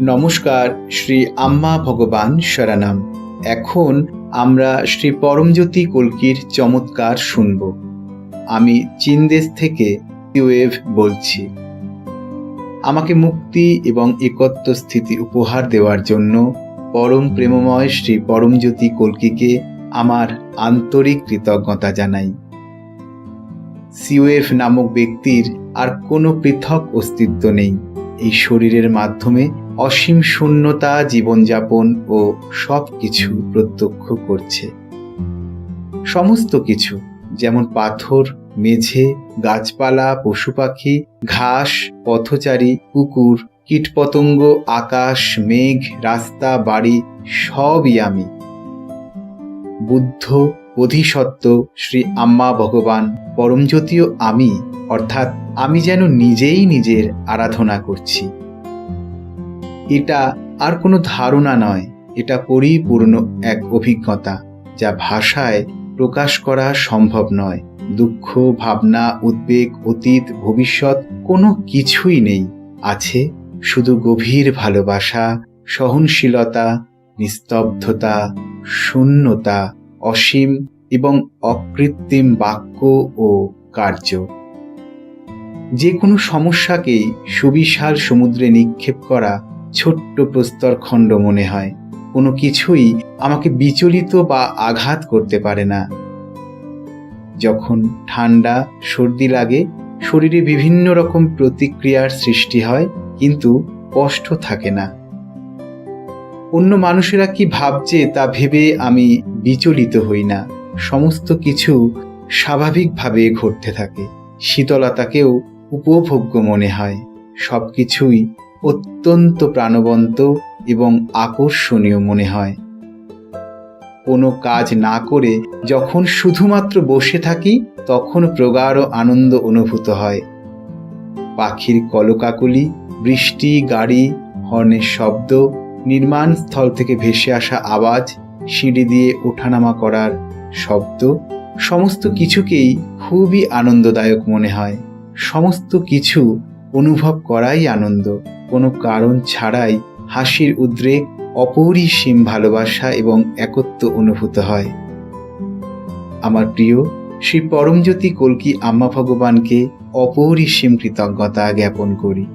নমস্কার, শ্রী আম্মা ভগবান শরণাম। এখন আমরা শ্রী পরমজ্যোতি কলকির চমৎকার শুনব। আমি চীন দেশ থেকে ওয়েভ বলছি। আমাকে মুক্তি এবং একত্ব স্থিতি উপহার দেওয়ার জন্য পরম প্রেমময় শ্রী পরমজ্যোতি কলকিকে আমার আন্তরিক কৃতজ্ঞতা জানাই। সিওএফ নামক ব্যক্তির আর কোনো পৃথক অস্তিত্ব নেই। এই শরীরের মাধ্যমে অসীম শূন্যতা, জীবনযাপন ও সব কিছু প্রত্যক্ষ করছে। সমস্ত কিছু, যেমন পাথর, মেঝে, গাছপালা পশু পাখি ঘাস, পথচারী, কুকুর, কীটপতঙ্গ, আকাশ, মেঘ, রাস্তা, বাড়ি, সবই আমি। বুদ্ধ অধিসত্ত্ব শ্রী আম্মা ভগবান, পরমজ্যোতিও আমি। অর্থাৎ আমি যেন নিজেই নিজের আরাধনা করছি। এটা আর কোনো ধারণা নয়, এটা পরিপূর্ণ এক অভিজ্ঞতা, যা ভাষায় প্রকাশ করা সম্ভব নয়। দুঃখ, ভাবনা, উদ্বেগ, অতীত, ভবিষ্যৎ কোনো কিছুই নেই। আছে শুধু গভীর ভালোবাসা, সহনশীলতা, নিস্তব্ধতা, শূন্যতা, অসীম এবং অকৃত্রিম বাক্য ও কার্য। যে কোনো সমস্যাকেই সুবিশাল সমুদ্রে নিক্ষেপ করা ছোট্ট প্রস্তর খণ্ড মনে হয়। কোনো কিছুই আমাকে বিচলিত বা আঘাত করতে পারে না। যখন ঠান্ডা, সর্দি লাগে, শরীরে বিভিন্ন রকম প্রতিক্রিয়ার সৃষ্টি হয়, কিন্তু কষ্ট থাকে না। অন্য মানুষেরা কি ভাবছে তা ভেবে আমি বিচলিত হই না। সমস্ত কিছু স্বাভাবিকভাবে ঘটতে থাকে। শীতলতাকেও উপভোগ্য মনে হয়। সব কিছুই অত্যন্ত প্রাণবন্ত এবং আকর্ষণীয় মনে হয়। কোনো কাজ না করে যখন শুধুমাত্র বসে থাকি, তখন প্রগাঢ় আনন্দ অনুভূত হয়। পাখির কলকাকলি, বৃষ্টি, গাড়ি, হর্নের শব্দ, নির্মাণ স্থল থেকে ভেসে আসা আওয়াজ, সিঁড়ি দিয়ে ওঠানামা করার শব্দ, সমস্ত কিছুকেই খুবই আনন্দদায়ক মনে হয়। সমস্ত কিছু অনুভব করাই আনন্দ। কোনো কারণ ছাড়াই হাসির উদ্রেক অপরিসীম ভালোবাসা এবং একত্ব অনুভূত হয়। আমার প্রিয়, শ্রী পরমজ্যোতি কলকি আম্মা ভগবানকে অপরিসীম কৃতজ্ঞতা জ্ঞাপন করি।